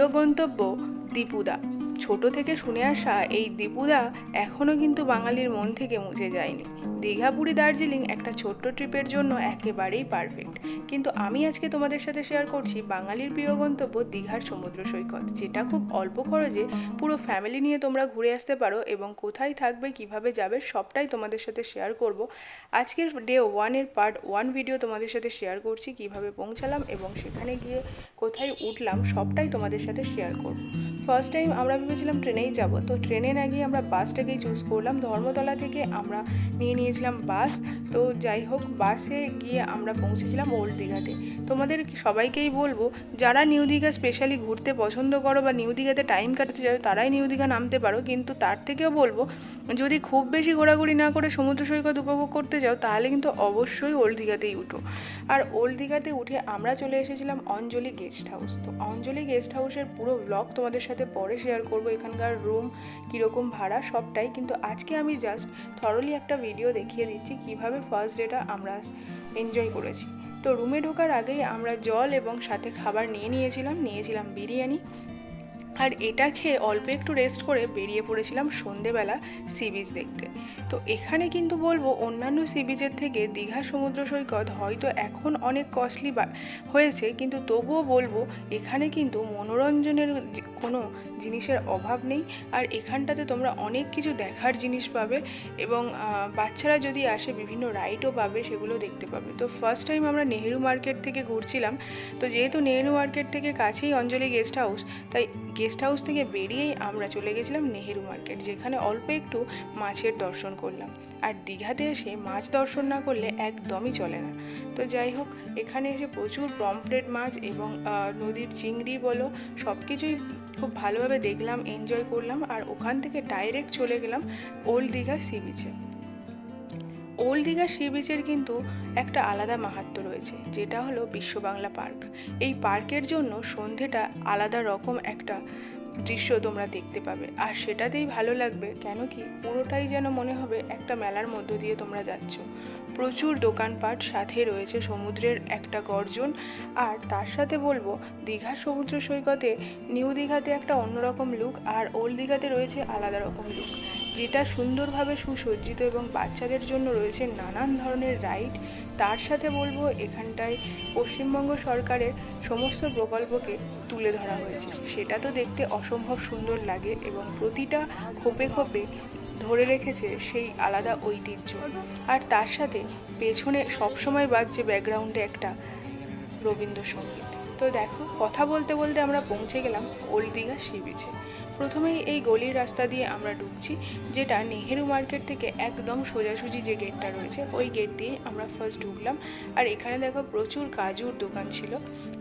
প্রিয় গন্তব্য দীপুদা ছোট থেকে শুনে আসা এই দীপুদা এখনও কিন্তু বাঙালির মন থেকে মুছে যায়নি। দীঘা পুরী দার্জিলিং একটা ছোট্ট ট্রিপের জন্য একেবারেই পারফেক্ট। কিন্তু আমি আজকে তোমাদের সাথে শেয়ার করছি বাঙালির প্রিয় গন্তব্য দীঘার সমুদ্র সৈকত, যেটা খুব অল্প খরচে পুরো ফ্যামিলি নিয়ে তোমরা ঘুরে আসতে পারো এবং কোথায় থাকবে, কীভাবে যাবে, সবটাই তোমাদের সাথে শেয়ার করব। আজকের ডে ওয়ানের পার্ট ওয়ান ভিডিও তোমাদের সাথে শেয়ার করছি, কীভাবে পৌঁছালাম এবং সেখানে গিয়ে কোথায় উঠলাম, সবটাই তোমাদের সাথে শেয়ার করব। ফার্স্ট টাইম আমরা ভেবেছিলাম ট্রেনেই যাব। তো ট্রেনে না গিয়ে আমরা বাসটাকেই চুজ করলাম। ধর্মতলা থেকে আমরা নিয়ে নিয়েছিলাম বাস। তো যাই হোক, বাসে গিয়ে আমরা পৌঁছেছিলাম ওল্ড দীঘাতে। তোমাদের সবাইকেই বলব, যারা নিউ দীঘা স্পেশালি ঘুরতে পছন্দ করো বা নিউ দীঘাতে টাইম কাটাতে যাও তারাই নিউ দীঘা নামতে পারো। কিন্তু তার থেকেও বলব, যদি খুব বেশি ঘোরাঘুরি না করে সমুদ্র সৈকত উপভোগ করতে যাও তাহলে কিন্তু অবশ্যই ওল্ড দীঘাতেই উঠো। আর ওল্ড দীঘাতে উঠে আমরা চলে এসেছিলাম অঞ্জলি গেস্ট হাউস তো অঞ্জলি গেস্ট হাউসের পুরো ব্লগ তোমাদের সাথে পরে শেয়ার করব এখানকার রুম কীরকম ভাড়া সবটাই। কিন্তু আজকে আমি জাস্ট থরলি একটা ভিডিও দেখিয়ে দিচ্ছি কীভাবে ফার্স্ট ডেটা আমরা এনজয় করেছি। তো রুমে ঢোকার আগেই আমরা জল এবং সাথে খাবার নিয়ে নিয়েছিলাম নিয়েছিলাম বিরিয়ানি। আর এটা খেয়ে অল্প একটু রেস্ট করে বেরিয়ে পড়েছিলাম সন্ধেবেলা সি বিচ দেখতে। তো এখানে কিন্তু বলব অন্যান্য সি বিচের থেকে দীঘা সমুদ্র সৈকত হয়তো এখন অনেক কস্টলি হয়েছে, কিন্তু তবুও বলব এখানে কিন্তু মনোরঞ্জনের কোনো জিনিসের অভাব নেই। আর এখানটাতে তোমরা অনেক কিছু দেখার জিনিস পাবে এবং বাচ্চারা যদি আসে বিভিন্ন রাইডও পাবে সেগুলো দেখতে পাবে। তো ফার্স্ট টাইম আমরা নেহেরু মার্কেট থেকে ঘুরছিলাম। তো যেহেতু নেহেরু মার্কেট থেকে কাছেই অঞ্জলি গেস্ট হাউস তাই গেস্ট হাউস থেকে বেরিয়েই আমরা চলে গেছিলাম নেহেরু মার্কেট, যেখানে অল্প একটু মাছের দর্শন করলাম। আর দীঘাতে এসে মাছ দর্শন না করলে একদমই চলে না। তো যাই হোক, এখানে এসে প্রচুর পমফ্রেট মাছ এবং নদীর চিংড়ি বলো সব কিছুই খুব ভালোভাবে দেখলাম এনজয় করলাম। আর ওখান থেকে ডাইরেক্ট চলে গেলাম ওল্ড দীঘা সি বিচে ওল্ড দীঘা সি বিচের কিন্তু একটা আলাদা মাহাত্ম রয়েছে, যেটা হলো বিশ্ব বাংলা পার্ক। এই পার্কের জন্য সন্ধেটা আলাদা রকম একটা দৃশ্য তোমরা দেখতে পাবে। আর সেটাতেই ভালো লাগবে কেন কি, পুরোটাই যেন মনে হবে একটা মেলার মধ্য দিয়ে তোমরা যাচ্ছ। প্রচুর দোকানপাট সাথে রয়েছে সমুদ্রের একটা গর্জন। আর তার সাথে বলব দীঘার সমুদ্র সৈকতে নিউ দীঘাতে একটা অন্যরকম লুক আর ওল্ড দীঘাতে রয়েছে আলাদা রকম লুক যেটা সুন্দরভাবে সুসজ্জিত এবং বাচ্চাদের জন্য রয়েছে নানান ধরনের রাইড তার সাথে বলব, এখানটায় পশ্চিমবঙ্গ সরকারের সমস্ত প্রকল্পকে তুলে ধরা হয়েছে। সেটা তো দেখতে অসম্ভব সুন্দর লাগে এবং প্রতিটা খোপে খোপে ধরে রেখেছে সেই আলাদা ঐতিহ্য। আর তার সাথে পেছনে সবসময় বাজছে ব্যাকগ্রাউন্ডে একটা রবীন্দ্রসঙ্গীত। তো দেখো, কথা বলতে বলতে আমরা পৌঁছে গেলাম ওল্ড দীঘা সি বিচে। প্রথমেই এই গলির রাস্তা দিয়ে আমরা ঢুকছি, যেটা নেহেরু মার্কেট থেকে একদম সোজাসুজি যে গেটটা রয়েছে, ওই গেট দিয়ে আমরা ফার্স্ট ঢুকলাম। আর এখানে দেখো প্রচুর কাজুর দোকান ছিল।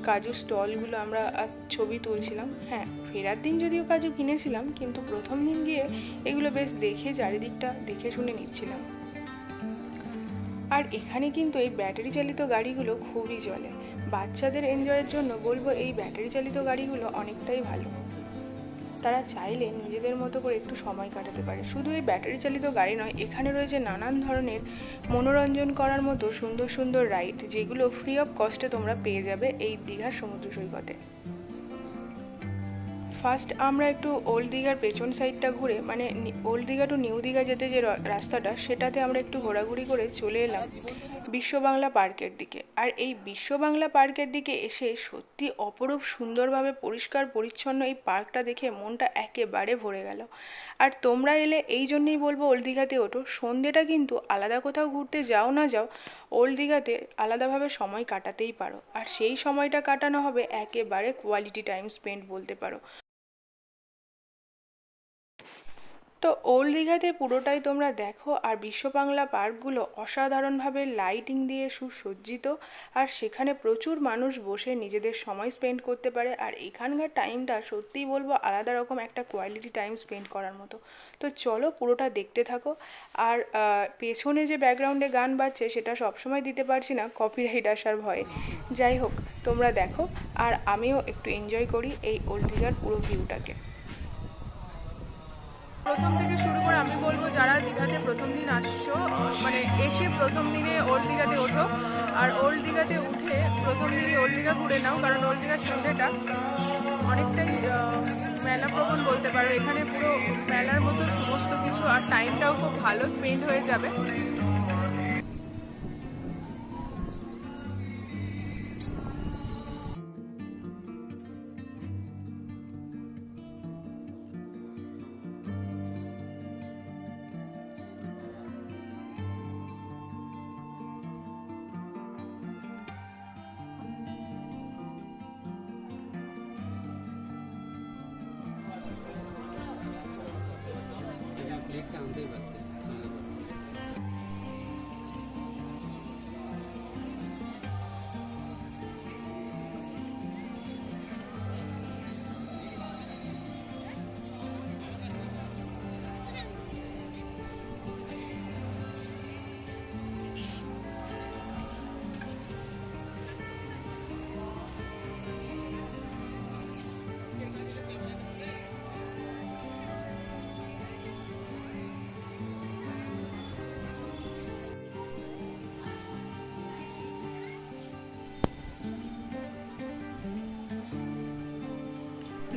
কাজুর স্টলগুলো আমরা ছবি তুলছিলাম। হ্যাঁ ফেরার দিন যদিও কাজু কিনেছিলাম, কিন্তু প্রথম দিন গিয়ে এগুলো বেশ দেখে চারিদিকটা দেখে শুনে নিচ্ছিলাম। আর এখানে কিন্তু এই ব্যাটারি চালিত গাড়িগুলো খুবই চলে বাচ্চাদের এনজয়ের জন্য বলব এই ব্যাটারি চালিত গাড়িগুলো অনেকটাই ভালো। তারা চাইলে নিজেদের মতো করে একটু সময় কাটাতে পারে। শুধু এই ব্যাটারি চালিত গাড়ি নয়, এখানে রয়েছে নানান ধরনের মনোরঞ্জন করার মতো সুন্দর সুন্দর রাইড যেগুলো ফ্রি অফ কস্টে তোমরা পেয়ে যাবে এই দীঘার সমুদ্র সৈকতে। ফার্স্ট আমরা একটু ওল্ড দীঘার পেছন সাইডটা ঘুরে মানে old Digha to new Digha যেতে যে রাস্তাটা, সেটাতে আমরা একটু ঘোরাঘুরি করে চলে এলাম। বিশ্ব বাংলা পার্কের দিকে। আর এই বিশ্ব বাংলা পার্কের দিকে এসে সত্যি অপরূপ সুন্দরভাবে পরিষ্কার পরিচ্ছন্ন এই পার্কটা দেখে মনটা একেবারে ভরে গেল। আর তোমরা এলে এই জন্যেই বলব ওল্ড দীঘাতে ওঠো। সন্ধেটা কিন্তু আলাদা কোথাও ঘুরতে যাও না যাও ওল্ড দীঘাতে আলাদাভাবে সময় কাটাতেই পারো। আর সেই সময়টা কাটানো হবে একেবারে কোয়ালিটি টাইম স্পেন্ড বলতে পারো। তো ওল্ড দীঘাতে পুরোটাই তোমরা দেখো আর বিশ্ব বাংলা পার্কগুলো অসাধারণভাবে লাইটিং দিয়ে সুসজ্জিত আর সেখানে প্রচুর মানুষ বসে নিজেদের সময় স্পেন্ড করতে পারে আর এখানকার টাইমটা সত্যিই বলব আলাদা রকম একটা কোয়ালিটি টাইম স্পেন্ড করার মতো। তো চলো পুরোটা দেখতে থাকো আর পেছনে যে ব্যাকগ্রাউন্ডে গান বাজছে সেটা সবসময় দিতে পারছি না কপিরাইট আসার ভয়ে। যাই হোক, তোমরা দেখো আর আমিও একটু এনজয় করি এই ওল্ড দীঘার পুরো ভিউটাকে প্রথম থেকে শুরু করে আমি বলব, যারা দীঘাতে প্রথম দিন আসছো মানে এসে প্রথম দিনে ওল্ড দীঘাতে ওঠো। আর ওল্ড দীঘাতে উঠে প্রথম দিনে ওল্ড দীঘা ঘুরে নাও, কারণ ওল্ড দীঘার সন্ধ্যেটা অনেকটাই মেলাপ্রবণ মেলা প্রবণ বলতে পারো। এখানে পুরো মেলার মতো সমস্ত কিছু আর টাইমটাও খুব ভালো স্পেন্ড হয়ে যাবে।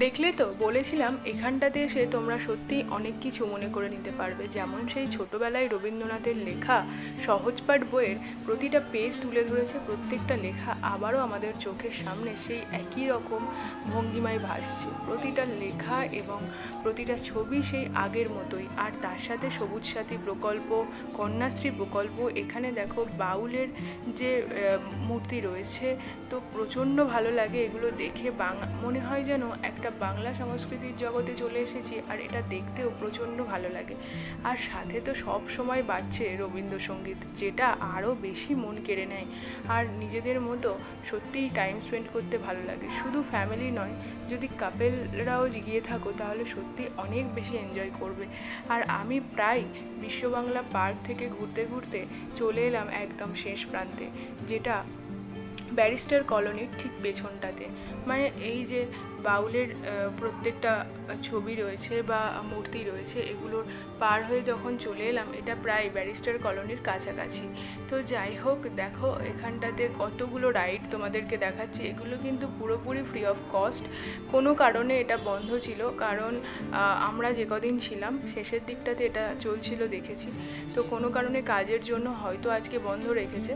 দেখলে তো, বলেছিলাম এখানটাতে এসে তোমরা সত্যি অনেক কিছু মনে করে নিতে পারবে। যেমন সেই ছোটবেলায় রবীন্দ্রনাথের লেখা সহজপাঠ বইয়ের প্রতিটা পেজ তুলে ধরেছে প্রত্যেকটা লেখা আবারও আমাদের চোখের সামনে সেই একই রকম ভঙ্গিমায় ভাসছে। প্রতিটা লেখা এবং প্রতিটা ছবি সেই আগের মতোই। আর তার সাথে সবুজ সাথী প্রকল্প, কন্যাশ্রী প্রকল্প, এখানে দেখো বাউলের যে মূর্তি রয়েছে, তো প্রচণ্ড ভালো লাগে এগুলো দেখে। বাংলা মনে হয় যেন একটা বাংলা সংস্কৃতির জগতে চলে এসেছি আর এটা দেখতেও প্রচণ্ড ভালো লাগে। আর সাথে তো সব সময় বাজছে রবীন্দ্রসঙ্গীত। যেটা আরও বেশি মন কেড়ে নেয়। আর নিজেদের মতো সত্যিই টাইম স্পেন্ড করতে ভালো লাগে। শুধু ফ্যামিলি নয়, যদি কাপেলরাও গিয়ে থাকো, তাহলে সত্যি অনেক বেশি এনজয় করবে। আর আমি প্রায় বিশ্ববাংলা পার্ক থেকে ঘুরতে ঘুরতে চলে এলাম একদম শেষ প্রান্তে, যেটা ব্যারিস্টার কলোনির ঠিক পেছনটাতে। মানে এই যে বাউলের প্রত্যেকটা ছবি রয়েছে বা মূর্তি রয়েছে, এগুলোর পার হয়ে যখন চলে এলাম, এটা প্রায় ব্যারিস্টার কলোনির কাছাকাছি। তো যাই হোক, দেখো, এখানটাতে কতগুলো রাইড তোমাদেরকে দেখাচ্ছি। এগুলো কিন্তু পুরোপুরি ফ্রি অফ কস্ট কোনো কারণে এটা বন্ধ ছিল, কারণ আমরা যে কদিন ছিলাম, শেষের দিকটাতে এটা চলছিল দেখেছি। তো কোনো কারণে কাজের জন্য হয়তো আজকে বন্ধ রেখেছে।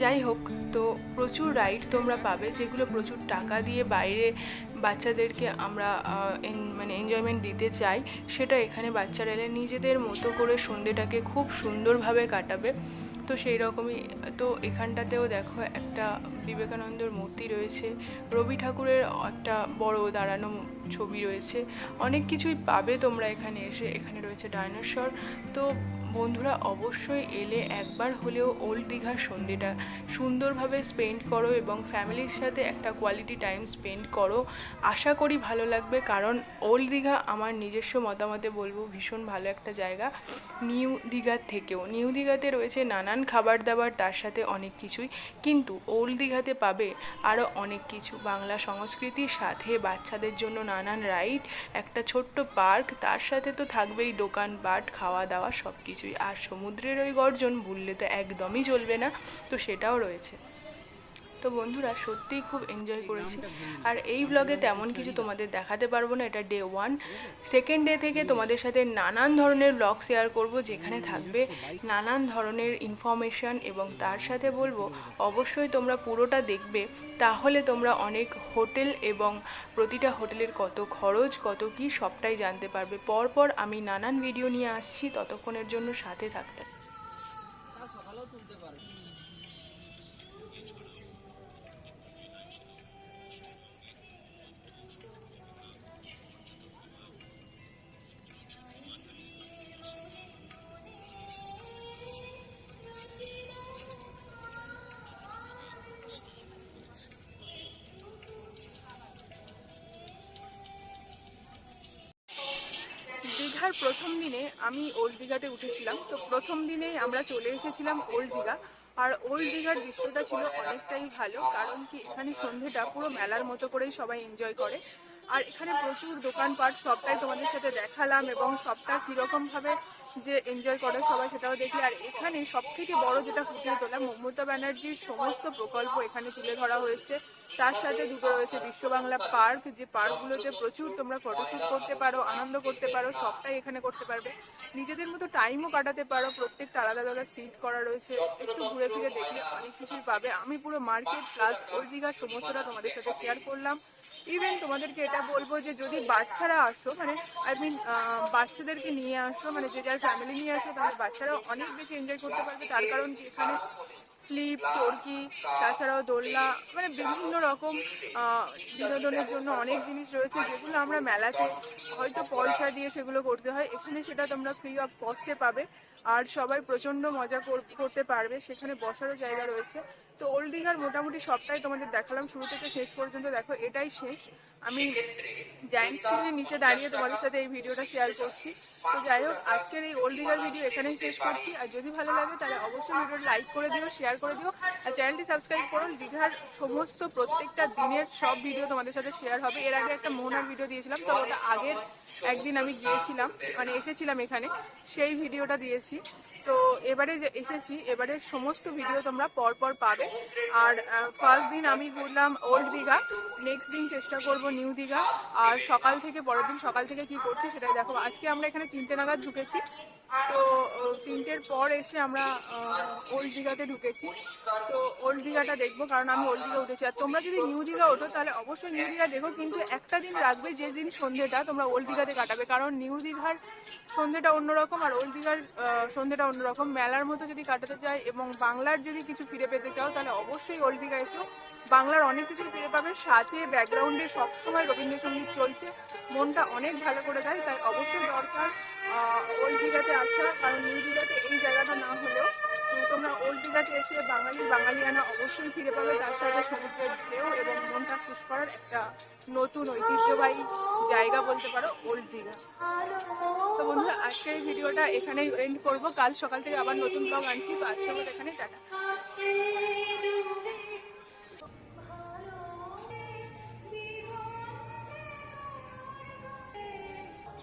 যাই হোক, তো প্রচুর রাইড তোমরা পাবে, যেগুলো প্রচুর টাকা দিয়ে বাইরে বাচ্চাদেরকে আমরা মানে এনজয়মেন্ট দিতে চাই, সেটা এখানে বাচ্চারা এলে নিজেদের মতো করে সন্ধেটাকে খুব সুন্দরভাবে কাটাবে। তো সেই রকমই, তো এখানটাতেও দেখো একটা বিবেকানন্দর মূর্তি রয়েছে, রবি ঠাকুরের একটা বড় দাঁড়ানো ছবি রয়েছে, অনেক কিছুই পাবে তোমরা এখানে এসে, এখানে রয়েছে ডাইনোসর, তো বন্ধুরা অবশ্যই এলে একবার হলেও ওল্ড দীঘার সন্ধেটা সুন্দরভাবে স্পেন্ড করো এবং ফ্যামিলির সাথে একটা কোয়ালিটি টাইম স্পেন্ড করো। আশা করি ভালো লাগবে কারণ ওল্ড দীঘা আমার নিজস্ব মতামতে বলব, ভীষণ ভালো একটা জায়গা। নিউ দীঘার থেকেও। নিউ দীঘাতে রয়েছে নানান খাবার দাবার তার সাথে অনেক কিছুই। কিন্তু ওল্ড দীঘাতে পাবে আরও অনেক কিছু। বাংলা সংস্কৃতির সাথে বাচ্চাদের জন্য নানান রাইড একটা ছোট্ট পার্ক তার সাথে তো থাকবেই দোকানপাট খাওয়া দাওয়া সব কিছুই আর সমুদ্রের ওই গর্জন ভুললে তো একদমই চলবে না। তো সেটাও রয়েছে। তো বন্ধুরা সত্যিই খুব এনজয় করেছি। আর এই ব্লগে তেমন কিছু তোমাদের দেখাতে পারব না এটা ডে ওয়ান সেকেন্ড ডে থেকে তোমাদের সাথে নানান ধরনের ব্লগ শেয়ার করব যেখানে থাকবে নানান ধরনের ইনফরমেশন এবং তার সাথে বলব অবশ্যই তোমরা পুরোটা দেখবে। তাহলে তোমরা অনেক হোটেল এবং প্রতিটা হোটেলের কত খরচ কত কি সবটাই জানতে পারবে। পরপর আমি নানান ভিডিও নিয়ে আসছি ততক্ষণের জন্য সাথে থাকতে। দীঘার প্রথম দিনে আমি ওল্ড দীঘাতে উঠেছিলাম। তো প্রথম দিনেই আমরা চলে এসেছিলাম ওল্ড দীঘা। আর ওল্ড দীঘার দৃশ্যটা ছিল অনেকটাই ভালো, কারণ কি এখানে সন্ধেটা পুরো মেলার মতো করেই সবাই এনজয় করে। আর এখানে প্রচুর দোকানপাট, সবটাই তোমাদের সাথে দেখালাম এবং সবটা কীরকমভাবে যে এনজয় করে সবাই সেটাও দেখি আর এখানে সব থেকে বড় যেটা ফুটিয়ে তোলা, মমতা ব্যানার্জির সমস্ত প্রকল্প এখানে তুলে ধরা হয়েছে। তার সাথে দুটো রয়েছে বিশ্ব বাংলা পার্ক, যে পার্কগুলোতে প্রচুর তোমরা ফটোশ্যুট করতে পারো, আনন্দ করতে পারো, সবটাই এখানে করতে পারবে। নিজেদের মতো টাইমও কাটাতে পারো, প্রত্যেকটা আলাদা আলাদা সিট করা রয়েছে, একটু ঘুরে ফিরে দেখলে অনেক কিছুই পাবে। আমি পুরো মার্কেট প্লাস ওই দীঘার সমস্তটা তোমাদের সাথে শেয়ার করলাম। ইভেন তোমাদেরকে এটা বলব যে যদি বাচ্চারা আসো মানে আই মিন বাচ্চাদেরকে নিয়ে আসো মানে যে যার ফ্যামিলি নিয়ে আসো, তাহলে বাচ্চারা অনেক বেশি এনজয় করতে পারবে। তার কারণ কি এখানে স্লিপ, চরকি, তাছাড়াও দোলনা মানে বিভিন্ন রকম বিনোদনের জন্য অনেক জিনিস রয়েছে যেগুলো আমরা মেলাতে হয়তো পয়সা দিয়ে সেগুলো করতে হয়। এখানে সেটা তোমরা ফ্রি অফ কস্টে পাবে। আর সবাই প্রচণ্ড মজা কর- করতে পারবে। সেখানে বসারও জায়গা রয়েছে। তো ওল্ড দীঘার মোটামুটি সবটাই তোমাদের দেখালাম। শুরু থেকে শেষ পর্যন্ত দেখো, এটাই শেষ। আমি জায়েন্ট স্ক্রিনের নিচে দাঁড়িয়ে তোমাদের সাথে এই ভিডিওটা শেয়ার করছি। তো যাই হোক, আজকের এই ওল্ড দীঘার ভিডিও এখানেই শেষ করছি। আর যদি ভালো লাগে, তাহলে অবশ্যই ভিডিওটা লাইক করে দিও শেয়ার করে দিও। আর চ্যানেলটি সাবস্ক্রাইব করো, দীঘার সমস্ত প্রত্যেকটা দিনের সব ভিডিও তোমাদের সাথে শেয়ার হবে। এর আগে একটা মোহনার ভিডিও দিয়েছিলাম, তো ওটা আগের একদিন আমি গিয়েছিলাম মানে এসেছিলাম এখানে, সেই ভিডিওটা দিয়েছি। তো এবারে যে এসেছি এবারে সমস্ত ভিডিও তোমরা পর পর পাবে। আর ফার্স্ট দিন আমি ঘুরলাম ওল্ড দীঘা নেক্সট দিন চেষ্টা করব নিউ দীঘা। আর সকাল থেকে পরের দিন সকাল থেকে কি করছি সেটা দেখো। আজকে আমরা এখানে তিনটে নাগাদ ঢুকেছি। তো তিনটের পর এসে আমরা ওল্ড দীঘাতে ঢুকেছি। তো ওল্ড দীঘাটা দেখব কারণ আমি ওল্ড দীঘা উঠেছি। আর তোমরা যদি নিউ দীঘা ওঠো তাহলে অবশ্যই নিউ দীঘা দেখো। কিন্তু একটা দিন রাখবে যে দিন সন্ধ্যেটা তোমরা ওল্ড দীঘাতে কাটাবে। কারণ নিউ দীঘার সন্ধ্যেটা অন্যরকম আর ওল্ড দীঘার আহ, সন্ধ্যেটা অন্যরকম মেলার মতো যদি কাটাতে চাই এবং বাংলার যদি কিছু ফিরে পেতে চাও, তাহলে অবশ্যই ওল্ড এসো বাংলার অনেক কিছু ফিরে পাবে, সাথে ব্যাকগ্রাউন্ডে সবসময় রবীন্দ্রসঙ্গীত চলছে। মনটা অনেক ভালো করে দেয়, তাই অবশ্যই দরকার ওল্ড দীঘাতে আসা, কারণ নিউ দীঘাতে এই জায়গাটা না হলেও তোমরা ওল্ড দীঘাতে এসে বাঙালি বাঙালিয়ানা অবশ্যই ফিরে পাবে, তার সাথে সমুদ্রের ঢেউ এবং মনটা খুশ করার একটা নতুন ঐতিহ্যবাহী জায়গা বলতে পারো, ওল্ড দীঘা। তো বন্ধুরা, আজকের ভিডিওটা এখানেই এন্ড করব। কাল সকাল থেকে আবার নতুন ব্লগ আনছি, তো আজকে মতো এখানে টাটা।